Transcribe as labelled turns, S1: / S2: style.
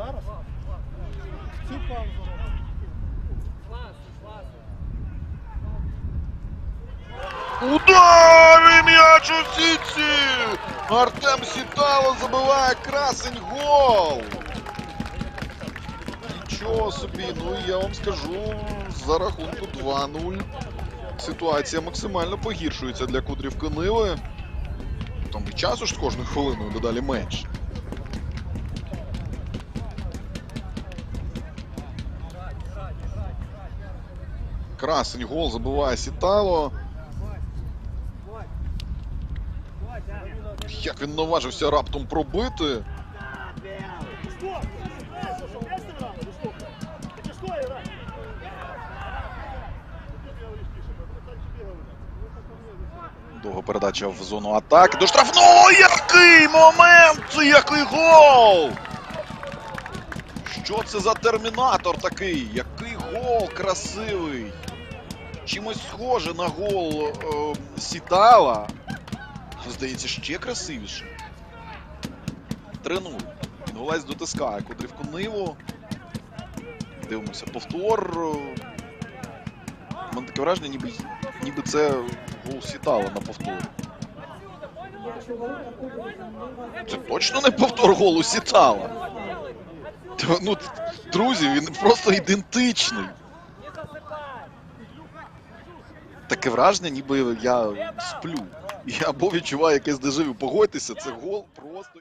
S1: зараз. Цю паузу робимо. М'яч у сітці! Артем Сітало забиває красень гол! Нічого собі, ну я вам скажу, за рахунку 2-0 ситуація максимально погіршується для Кудрівки Нили. Там і часу ж з кожною хвилиною дедалі менше. Красень гол забиває Сітало. Як він наважився раптом пробити. Довга передача в зону атаки. До штрафного! Який момент! Який гол! Що це за термінатор такий? Який гол красивий! Чимось схоже на гол е, Сітала. Здається, ще красивіше. 3-0. Голець дотискає Кудрівку Ниву. Дивимося повтор. Мене таке враження, ніби, ніби це гол Сітала на повтор. Це точно не повтор голу Сітала. Ну, друзі, він просто ідентичний. Таке враження, ніби я сплю. Я або відчуваю якесь дежавю. Погодьтеся, це гол просто.